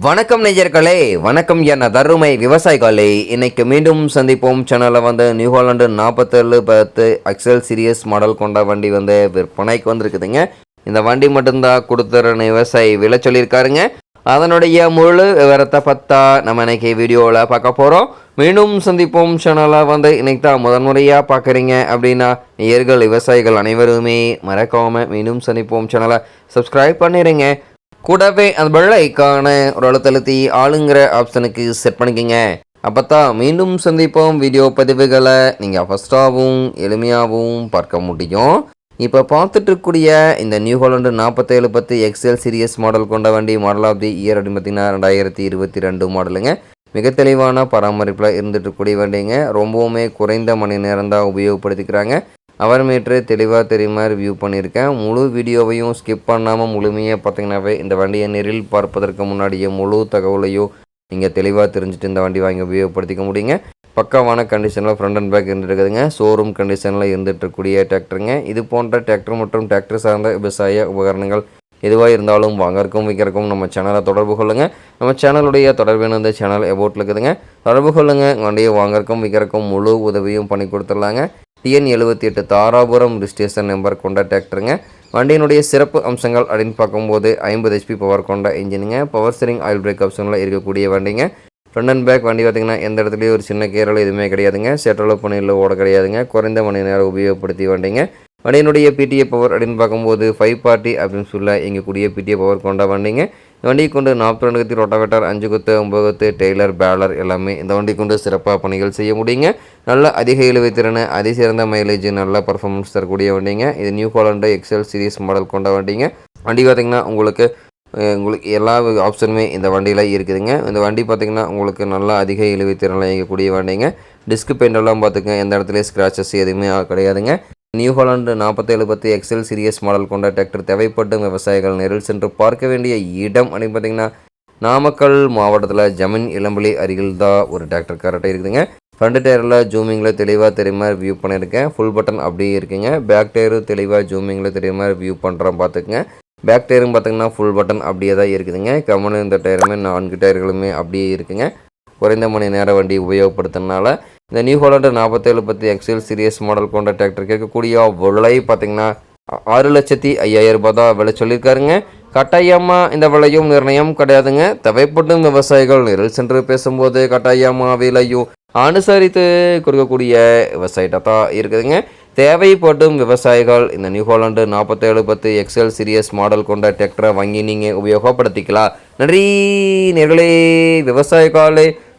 வணக்கம் நெய்யர்களே வணக்கம் என தருமை விவசாயிகளே. இன்னைக்கு மீண்டும் சந்திப்போம். சேனலில் வந்து நியூஹாலண்டு நாற்பத்தேழு பத்து எக்ஸல் சீரியஸ் மாடல் கொண்ட வண்டி வந்து விற்பனைக்கு வந்திருக்குதுங்க. இந்த வண்டி மட்டும்தான் கொடுத்துற விவசாயி விலை சொல்லியிருக்காருங்க. அதனுடைய முழு விவரத்தை பார்த்தா நம்ம இன்னைக்கு வீடியோவில் பார்க்க போகிறோம் மீண்டும் சந்திப்போம். சேனலை வந்து இன்னைக்கு தான் முதன்முறையாக பார்க்குறீங்க அப்படின்னா நேயர்கள் விவசாயிகள் அனைவருமே மறக்காமல் மீண்டும் சந்திப்போம். சேனலை சப்ஸ்கிரைப் பண்ணிடுங்க கூடவே அந்த பெல் ஐக்கான ஒரு அழுத்தழுத்தி ஆளுங்கிற ஆப்ஷனுக்கு செட் பண்ணிக்கோங்க. அப்போ தான் மீண்டும் சந்திப்போம். வீடியோ பதிவுகளை நீங்கள் ஃபஸ்ட்டாகவும் எளிமையாகவும் பார்க்க முடியும். இப்போ பார்த்துட்டு இருக்கக்கூடிய இந்த நியூ ஹாலண்டு நாற்பத்தேழு பத்து எக்ஸ்எல் சீரியஸ் மாடல் கொண்ட வண்டி மாடல் ஆஃப் தி இயர் அப்படின்னு பார்த்தீங்கன்னா ரெண்டாயிரத்தி இருபத்தி ரெண்டு மாடலுங்க மிக தெளிவான பராமரிப்பில் இருந்துட்டு இருக்கக்கூடிய வண்டிங்க. ரொம்பவுமே குறைந்த மணி நேரம் தான் உபயோகப்படுத்திக்கிறாங்க. அவர் மீட்ரு தெளிவாக தெரியுமா ரிவ்யூ பண்ணியிருக்கேன். முழு வீடியோவையும் ஸ்கிப் பண்ணாமல் முழுமையாக பார்த்தீங்கன்னாவே இந்த வண்டியை நேரில் பார்ப்பதற்கு முன்னாடியே முழு தகவலையும் நீங்கள் தெளிவாக தெரிஞ்சுட்டு இந்த வண்டி வாங்கி உபயோகப்படுத்திக்க முடியுங்க. பக்காவான கண்டிஷனில் ஃப்ரண்ட் அண்ட் பேக் இருந்துருக்குதுங்க ஷோரூம் கண்டிஷனில் இருந்துட்டு இருக்கக்கூடிய டிராக்டருங்க இது போன்ற டிராக்டர் மற்றும் டிராக்டர் சார்ந்த விவசாய உபகரணங்கள் எதுவாக இருந்தாலும் வாங்கறக்கும் விற்கிறக்கும் நம்ம சேனலை தொடர்பு கொள்ளுங்கள் நம்ம சேனலுடைய தொடர்பு இந்த சேனல் எபோட்டில் இருக்குதுங்க. தொடர்பு கொள்ளுங்கள் வண்டியை வாங்கறக்கும் விற்கிறக்கும் முழு உதவியும் பண்ணி கொடுத்துடலாங்க. டிஎன் எழுபத்தி எட்டு தாராபுரம் ரிஜிஸ்ட்ரேஷன் நம்பர் கொண்ட டிராக்டருங்க. வண்டியினுடைய சிறப்பு அம்சங்கள் அப்படின்னு பார்க்கும்போது ஐம்பது ஹெச்பி பவர் கொண்ட இன்ஜினுங்க பவர் ஸ்டரிங் ஆயில் பிரேக் ஆப்ஷனில் இருக்கக்கூடிய வண்டிங்க. ஃப்ரண்ட் அண்ட் பேக் வண்டி பார்த்திங்கன்னா எந்த இடத்துலையும் ஒரு சின்ன கேரளம் எதுவுமே கிடையாதுங்க. செட்டலோ பணியில் ஓட கிடையாதுங்க. குறைந்த மணி நேரம் உபயோகப்படுத்தி வண்டிங்க. வண்டியினுடைய பிடிஏ பவர் அப்படின்னு பார்க்கும்போது ஃபைவ் பார்ட்டி அப்படின்னு சொல்ல எங்கக்கூடிய பிடிஏ பவர் கொண்ட வண்டிங்க. வண்டியை கொண்டு நாற்பத்தி ரெண்டு கத்தி ரொட்டாவேட்டர் அஞ்சு குத்து ஒம்பது குத்து டெய்லர் பேலர் எல்லாமே இந்த வண்டி கொண்டு சிறப்பாக பணிகள் செய்ய முடியுங்க. நல்ல அதிக இழுவை திறன் அதிசிறந்த மைலேஜ் நல்ல பர்ஃபார்மன்ஸ் தரக்கூடிய வண்டிங்க. இது New Holland Excel series model கொண்ட வண்டிங்க. வண்டி பார்த்திங்கன்னா உங்களுக்கு உங்களுக்கு எல்லா ஆப்ஷனுமே இந்த வண்டியில் இருக்குதுங்க. இந்த வண்டி பார்த்திங்கன்னா உங்களுக்கு நல்லா அதிக இழுவை திறனில் இயங்கக்கூடிய வண்டிங்க. டிஸ்க் பெயிண்ட் எல்லாம் பார்த்துங்க எந்த இடத்துலையும் ஸ்க்ராச்சஸ் எதுவுமே கிடையாதுங்க. நியூஹாலாண்டு நாற்பத்தேழு பத்து எக்ஸல் சீரியஸ் மாடல் கொண்ட டிராக்டர் தேவைப்படும் விவசாயிகள் நேரில் சென்று பார்க்க வேண்டிய இடம் அப்படின்னு பார்த்தீங்கன்னா நாமக்கல் மாவட்டத்தில் ஜமீன் இளம்பலி அருகில் தான் ஒரு டிராக்டர் கரெக்டாக இருக்குதுங்க. ஃப்ரண்ட் டயரில் ஜூமிங்கில் தெளிவாக தெரியுமா வியூ பண்ணியிருக்கேன் ஃபுல் பட்டன் அப்படியே இருக்குங்க. பேக் டயரு தெளிவாக ஜூமிங்கில் தெரியுமா வியூ பண்ணுறோம் பார்த்துக்குங்க. பேக் டயரும் பார்த்தீங்கன்னா ஃபுல் பட்டன் அப்படியே தான் இருக்குதுங்க. கம்மனு இந்த டயருமே நான்கு டயர்களுமே அப்படியே இருக்குங்க. குறைந்த மணி நேரம் வண்டி உபயோகப்படுத்துறதுனால இந்த நியூ ஹாலண்டு நாற்பத்தேழு பத்து எக்ஸல் சீரியஸ் மாடல் கொண்ட டிராக்டர் கேட்கக்கூடிய விலை பார்த்தீங்கன்னா ஆறு லட்சத்தி ஐயாயிரம் ரூபாய் தான் விலை சொல்லியிருக்காருங்க. கட்டாயமாக இந்த விலையும் நிர்ணயம் கிடையாதுங்க. தேவைப்படும் விவசாயிகள் நிரல் சென்று பேசும்போது கட்டாயமாக விலையும் அனுசரித்து கொடுக்கக்கூடிய விவசாயிட்ட தான் இருக்குதுங்க. தேவைப்படும் விவசாயிகள் இந்த நியூ ஹாலண்டு நாற்பத்தேழு பத்து எக்ஸல் சீரியஸ் மாடல் கொண்ட டிராக்டரை வாங்கி நீங்கள் உபயோகப்படுத்திக்கலாம். நன்றி நேர்களே. விவசாயிகளே